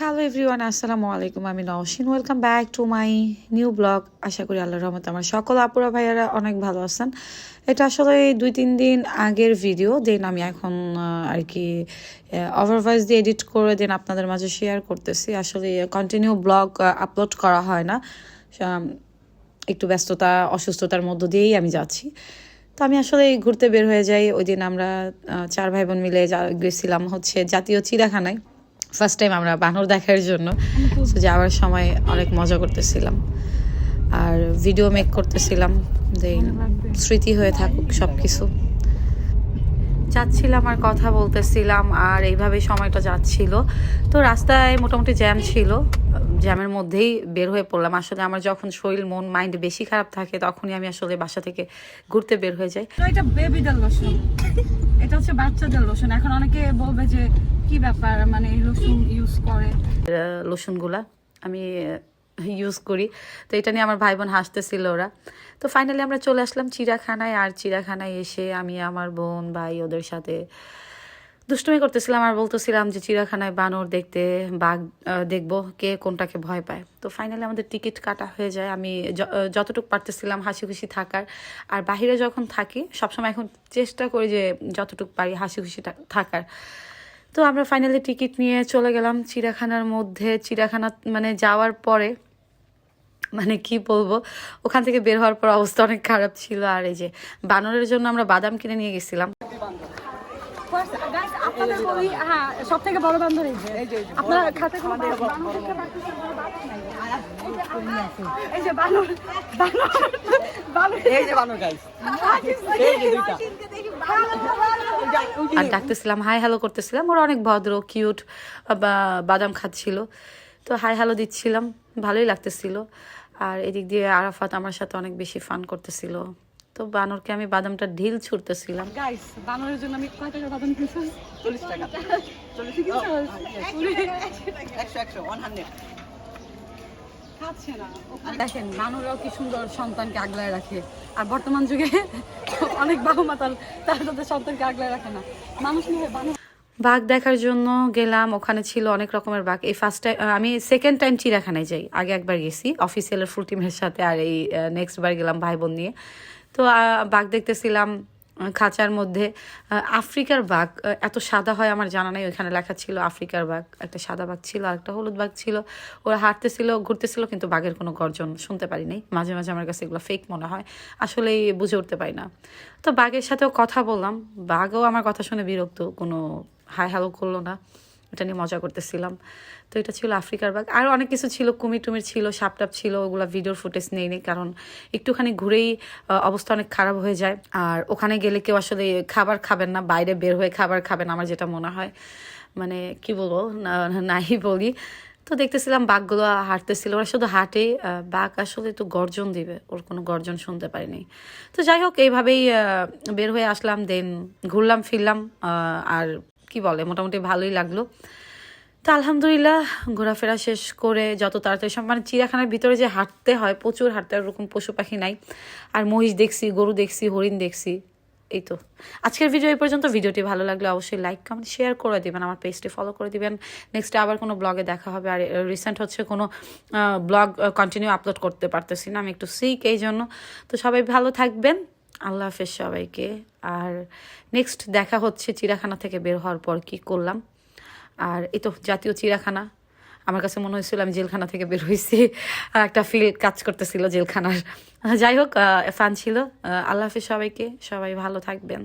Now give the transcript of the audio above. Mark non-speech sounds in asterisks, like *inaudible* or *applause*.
Hello everyone আসসালামু আলাইকুম আমি Nowshin. Welcome back to my new blog আশা করি আল্লাহর রহমত আমার সকল আপুরা, ভাইয়ারা অনেক ভালো আছেন। এটা আসলে দুই তিন দিন আগের ভিডিও দেন আমি এখন আর কি ওভারভয়েস দিয়ে এডিট করে দেন আপনাদের মাঝে শেয়ার করতেছি। আসলে কন্টিনিউ ব্লগ আপলোড করা হয় না। একটু ব্যস্ততা, অসুস্থতার মধ্য দিয়েই আমি যাচ্ছি। তো আমি আসলে ঘুরতে বের হয়ে যাই। ওই দিন আমরা চার ভাই বোন মিলে গেছিলাম হচ্ছে জাতীয় চিড়াখানায় ফার্স্ট টাইম আমরা বানর দেখার জন্য। *laughs* তো যাওয়ার সময় অনেক মজা করতেছিলাম। আর ভিডিও মেক করতেছিলাম। দেন স্মৃতি হয়ে থাকুক সব কিছু যাচ্ছিলাম আর কথা বলতেছিলাম আর এইভাবে সময়টা যাচ্ছিল। তো রাস্তায় মোটামুটি জ্যাম ছিল। জ্যামের মধ্যেই বের হয়ে পড়লাম। আসলে আমার যখন শরীর মন মাইন্ড বেশি খারাপ থাকে তখনই আমি আসলে বাসা থেকে ঘুরতে বের হয়ে যাই। এটা বেবিদের লোশন এটা হচ্ছে বাচ্চাদের লোশন এখন অনেকে বলবে যে কি ব্যাপার? মানে লোশন ইউজ করে। লোশনগুলা আমি ইউজ করি। তো এটা নিয়ে আমার ভাই বোন হাসতেছিল ওরা। তো ফাইনালি আমরা চলে আসলাম চিড়াখানায় আর চিড়াখানায় এসে আমি আমার বোন, ভাই ওদের সাথে দুষ্টুমি করতেছিলাম আর বলতেছিলাম যে চিড়াখানায় বানর দেখতে, বাঘ দেখব, কে কোনটাকে ভয় পায়। তো ফাইনালি আমাদের টিকিট কাটা হয়ে যায়। আমি যতটুকু পারতেছিলাম হাসি খুশি থাকার। আর বাহিরে যখন থাকি, সবসময় এখন চেষ্টা করি যে যতটুকু পারি হাসি খুশি থাকার। তো আমরা ফাইনালি টিকিট নিয়ে চলে গেলাম চিড়াখানার মধ্যে। চিড়াখানা মানে যাওয়ার পরে মানে কি বলব ওখান থেকে বের হওয়ার পর অবস্থা অনেক খারাপ ছিল। আর এই যে বানরের জন্য আমরা বাদাম কিনে নিয়ে গেছিলাম। বলি হ্যাঁ সব থেকে বড় বান্ধব এই যে। আপনার খাতে বানর- বানর দেখতে পাচ্ছেন, কোনো বানর নাই। এই যে বানর বানর বানর। এই যে বানর গাইস এই যে দুইটা। আর ডাকতেছিলাম হাই হ্যালো করতেছিলাম। ওরা অনেক ভদ্র কিউট বাদাম খাচ্ছিল। তো হাই হ্যালো দিচ্ছিলাম ভালোই লাগতেছিল। আর এদিক দিয়ে আরাফাত আমার সাথে অনেক বেশি ফান করতেছিল। তো বানরকে আমি বাদামটা ঢিল ছুটতেছিলাম গাইস বানরের জন্য আমি কয় টাকা বাদাম কিনছি? চল্লিশ টাকা। একশো একশো ওয়ান হান্ড্রেড খাচ্ছে না দেখেন বানররাও কি সুন্দর সন্তানকে আগলায় রাখে। আর বর্তমান যুগে *laughs* অনেক বাবা মা তার তারা তাদের সন্তানকে আগলায় রাখে না। মানুষ বাঘ দেখার জন্য গেলাম ওখানে ছিল অনেক রকমের বাঘ। এই ফার্স্ট টাইম আমি সেকেন্ড টাইম চিড়াখানায় যাই আগে একবার গেছি অফিসিয়ালের ফুল টিমের সাথে আর এই নেক্সট বার গেলাম ভাই বোন নিয়ে। তো বাঘ দেখতেছিলাম খাঁচার মধ্যে আফ্রিকার বাঘ এত সাদা হয় আমার জানা নাই, ওইখানে লেখা ছিল আফ্রিকার বাঘ, একটা সাদা বাঘ ছিল আর একটা হলুদ বাঘ ছিল। ওরা হাঁটতেছিল, ঘুরতেছিল, কিন্তু বাঘের কোনো গর্জন শুনতে পারি নাই মাঝে মাঝে আমার কাছে এগুলো ফেক মনে হয়, আসলেই বুঝে উঠতে পারি না। তো বাঘের সাথেও কথা বললাম, বাঘও আমার কথা শুনে বিরক্ত, কোনো হাই হ্যালো করল না। এটা নিয়ে মজা করতেছিলাম। তো এটা ছিল আফ্রিকার বাঘ। আর অনেক কিছু ছিল কুমির টুমির ছিল, সাপটাপ ছিল, ওগুলো ভিডিওর ফুটেজ নেই নি কারণ একটুখানি ঘুরেই অবস্থা অনেক খারাপ হয়ে যায়। আর ওখানে গেলে কেউ আসলে খাবার খাবেন না, বাইরে বের হয়ে খাবার খাবেন আমার যেটা মনে হয়। মানে কি বলব নাই বলি। তো দেখতেছিলাম বাঘগুলো হাঁটতেছিল, ওরা শুধু হাঁটে বাঘ আসলে তো গর্জন দিবে, ওর কোনো গর্জন শুনতে পারিনি। তো যাই হোক, এইভাবেই বের হয়ে আসলাম দেন ঘুরলাম, ফিরলাম আর কি বলে, মোটামুটি ভালোই লাগল। তো আলহামদুলিল্লাহ, ঘোরাফেরা শেষ করে যত তাড়াতাড়ি সব মানে চিড়িয়াখানার ভিতরে যে হাঁটতে হয়, প্রচুর হাঁটতে হয়, ওরকম পশু পাখি নাই। আর মহিষ দেখছি, গরু দেখছি, হরিণ দেখছি, এই তো। আজকের ভিডিও এই পর্যন্ত। ভিডিওটি ভালো লাগলে অবশ্যই লাইক কমেন্ট শেয়ার করে দিবেন, আমার পেজটি ফলো করে দিবেন। নেক্সট আবার কোনো ব্লগে দেখা হবে। আর রিসেন্ট হচ্ছে কোনো ব্লগ কন্টিনিউ আপলোড করতে পারতেছি না, আমি একটু সিক এই জন্য। তো সবাই ভালো থাকবেন। আল্লাহ হাফেজ সবাইকে। আর নেক্সট দেখা হচ্ছে চিড়াখানা থেকে বের হওয়ার পর কি করলাম। আর এই তো জাতীয় চিড়াখানা আমার কাছে মনে হয়েছিল আমি জেলখানা থেকে বের হয়েছি। আর একটা ফিল কাজ করতেছিল জেলখানার। যাই হোক ফান ছিল। আল্লাহ হাফিজ সবাইকে। সবাই ভালো থাকবেন।